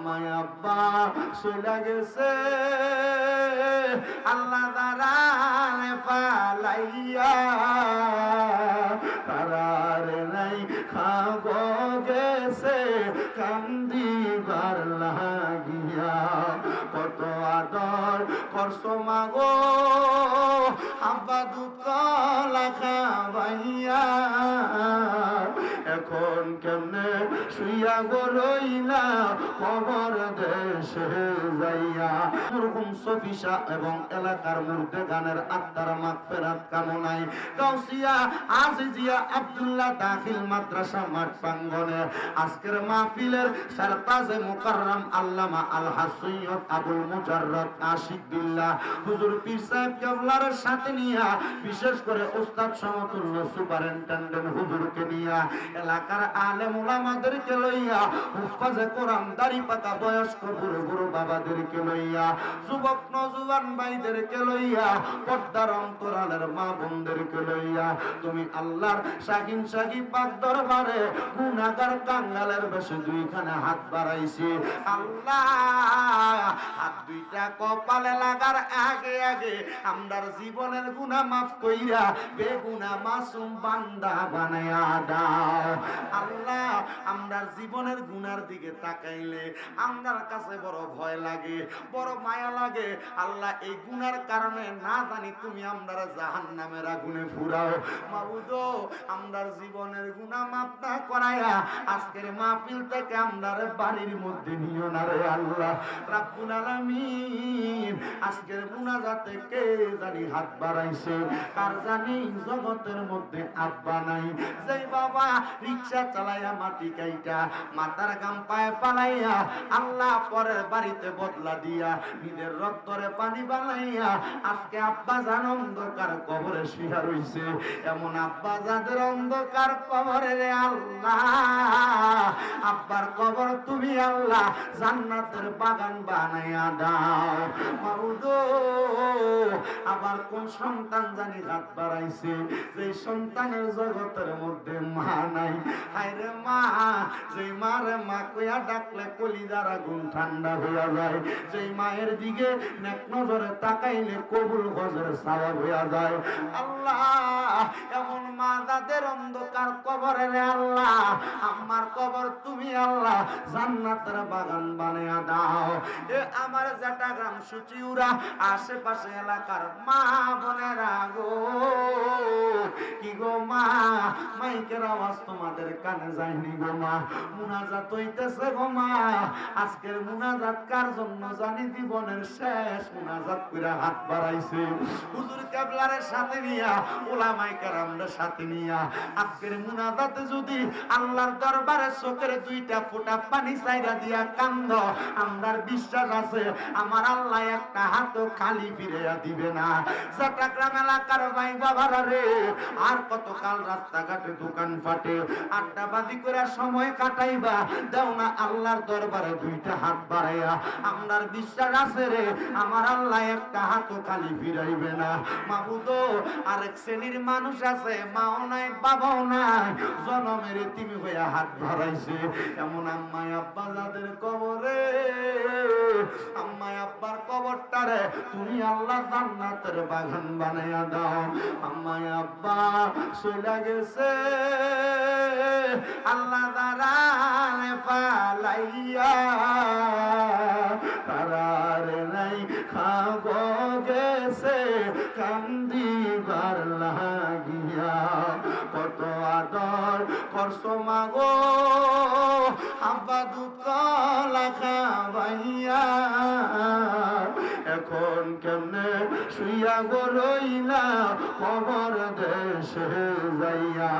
আম্মাই আব্বা চলে গেছে। আল্লাহ দ্বারা পালাইয়া তারার নাই খাব গেছে, কান্দিবার লাগিয়া। কত আদর করছ মাগো আব্বা দুধ শুইয়া গলইলা কবর দেশে যাইয়া। সফিসা এবং এলাকার গানের আত্মার কামনায় কাউসিয়া আজিজিয়া আব্দুল্লাহ দাখিল মাদ্রাসা মাঠ প্রাঙ্গনে আজকের মাহফিলের সারতাজে মুকাররম আল্লামা আল হাসইয়ত আবুল মুজাররদ আশিক হুজুর পীর সাহেব কেবলার সাথে নিয়া বিশেষ করে উস্তাদ সমতুল্য সুপারিনটেন্ডেন্ট হুজুরকে নিয়া এলাকার আলেম ওলামাদেরকে লইয়া কোরআন দাড়ি পাকা বয়স্ক বুড়ো বুড়ো বাবাদেরকে লইয়া, যুবক নজুয়ান ভাইদেরকে লইয়া, পর্দার অন্তরালের মা বোনদেরকে লইয়া, তুমি আল্লাহর শাকিন শাকি পাক দরবারে কাঙ্গালের বেশে দুইখানে হাত বাড়াইছে। আল্লাহ, হাত দুইটা কপালে লাগার আগে আগে আমরার জীবনের গুণা মাফ কইরা বেগুনা মাসুম বান্দা বানায়া আল্লাহ আমরার জীবনের গুনার দিকে তাকাইলে আমরার কাছে বড় ভয় লাগে, বড় মায়া লাগে। আল্লাহ, এই গুনার কারণে না জানি তুমি আমরার জাহান নামের আগুনে ফুরাও। মাবুদো, আমরার জীবনের গুনাহ মাফ না আজকের মাহফিল থেকে আমরার বাড়ির মধ্যে নিও না রে আল্লাহ। রাব্বুল আলামিন, আজকের মুনাজাতে কে জানি হাত বাড়াইছে, কার জানি জগতের মধ্যে আব্বা নাই যেই বাবা রিক্সা চালাইয়া মাটি কাইটা, মাথার গাম পায়ে পালাইয়া আল্লাহ পরের বাড়িতে বদলা দিয়া, নিজের রক্তরে পানি বানাইয়া, আজকে আব্বা জান অন্ধকার কবরে শিয়া রইছে। এমন আব্বা যাদের অন্ধকার কবরে রে আল্লাহ। আব্বার কবর তুমি আল্লাহ জান্নাতের বাগান বানাইয়া দাও। মাউদো আবার কোন সন্তান জানি হাত বাড়াইছে? যে সন্তানের জগতের মধ্যে মা নাই। হায়রে মা যে মারে মা কইয়া ডাকলে কলিদার আগুন ঠান্ডা হইয়া যায়। যে মায়ের দিকে নেক নজরে তাকাইলে কবুল গজের সাওয়াব হইয়া যায়। আল্লাহ, এমন মা দাদের অন্ধকার কবরে রে আল্লাহ আমার কবর তুমি আল্লাহ জান্নাতের বাগান বানিয়ে দাও। এ আমার জাটা গ্রাম সুচিউরা আশেপাশে এলাকার মা বোনেরা গো। কি গো মা, মাইকের আওয়াজ তোমাদের কানে যায়নি গো মা। মুনাজাত হইতেছে গো মা। আজকের মুনাজাত কার জন্য জানি জীবনের শেষ মুনাজাত করে হাত বাড়াইছে। হুজুর কেবলারের সাথে নিয়া ওলামাই কেরামদের সাথে নিয়া, আজকের মুনাজাতে যদি আল্লাহর দরবারে চোখের দুইটা ফোঁটা পানি চাইরা দিয়া কান্দ। আমরার বিশ্বাস আছে, আমার আল্লাহ একটা হাতও খালি ফিরিয়া দিবে না। চট্টগ্রাম এলাকার ভাই বাবারা রে, আর কতকাল রাস্তাঘাটে দোকান ফাটে। আড্ডাবাজি করে সময় কাটাইবা, দাও না আল্লাহর দরবারে দুইটা হাত বাড়াইয়া। আমরার বিশ্বাস আছে রে, আমার আল্লাহ একটা হাতও খালি ফিরাইবে না। মাবুদো আরেক শ্রেণির মানুষ আছে, মাও নাই, বাবাও নাই। জনমের তিমি হইয়া হাত ধরাইছে এমন আম্মাই আব্বা যাদের কবরে, আম্মাই আব্বার কবরটারে তুমি আল্লাহ জান্নাতের বাগান বানাইয়া দাও। আম্মাই আব্বা চলে গেছে, আল্লাহ দ্বারা পালাইয়া তারার নাই খাব গেছে, কান্দিবার লাগিয়া। কত আদর করছ মাগো আব্বা দুধ কলা খাবাইয়া শুইয়া গলইলা কবর দেশে যাইয়া।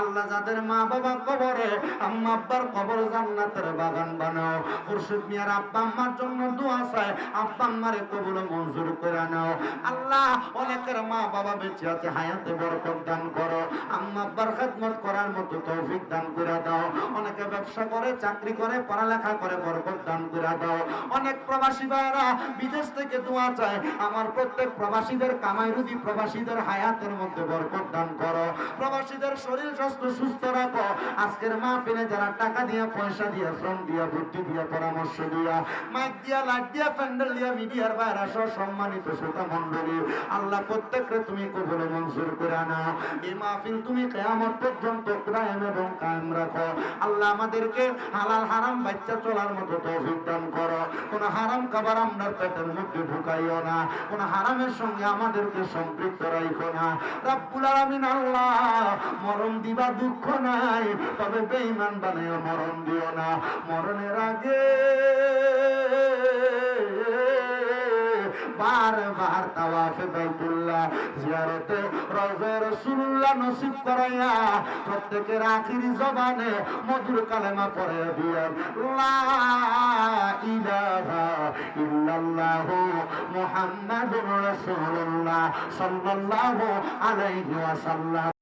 আল্লাহ যাদের মা বাবা কবরে, আম্মা আব্বার কবর জান্নাতের বাগান বানাও। খুরশিদ মিয়ার আব্বা আম্মার জন্য দোয়া চায়, আব্বা আম্মারে কবুল মঞ্জুর করে নাও। আল্লাহ অনেকের মা বাবা বেঁচে আছে, হায়াতে বরকত দান করো। আম্মা আব্বার খেদমত করার মতো তৌফিক দান করে দাও। অনেকে ব্যবসা করে, চাকরি করে, পড়ালেখা করে, বরকত দান করে দাও। অনেক প্রবাসী ভাইরা বিদেশ থেকে দোয়া চায়, আমার প্রত্যেক প্রবাসীদের কামাই রুজি, প্রবাসীদের হায়াতের মধ্যে বরকত দান করো। প্রবাসীদের শরীর স্বাস্থ্য সুস্থ রাখো। আজকের মাহফিলে যারা টাকা দিয়া, পয়সা দিয়া, শ্রম দিয়া, বুদ্ধি দিয়া, পরামর্শ দিয়া মাইক দিয়া লাইট দিয়া, প্যান্ডেল দিয়া, মিডিয়ার বাইরে সহ সম্মানিত শ্রোতা মণ্ডলী, আল্লাহ প্রত্যেককে তুমি কবুল মঞ্জুর করে নাও এই মাহফিল তুমি কেয়ামত পর্যন্ত কায়েম এবং কায়েম রাখো। আল্লাহ আমাদেরকে হালাল হারাম বাচ্চা চলার মতো তৌফিক দান করো। কোন হারাম খাবার আমরা পেটের মধ্যে ঢুকাইও না। কোন হারামের সঙ্গে আমাদেরকে সম্পৃক্ত রাখো না। রাব্বুল আলামিন আল্লাহ, মরণ দিবা দুঃখ নাই, তবে বেঈমান বানাইও মরণ দিও না। মরণের আগে বারবার তাওয়াফে বাইতুল্লাহ, জিয়ারতে রওজা রাসূলুল্লাহ নসিব করাইয়া প্রত্যেকের আখিরি জবানে মধুর কালেমা পড়ে দিয়ার লা ইলাহা ইল্লাল্লাহ মুহাম্মাদুর রাসূলুল্লাহ সাল্লাল্লাহু আলাইহি ওয়াসাল্লাম।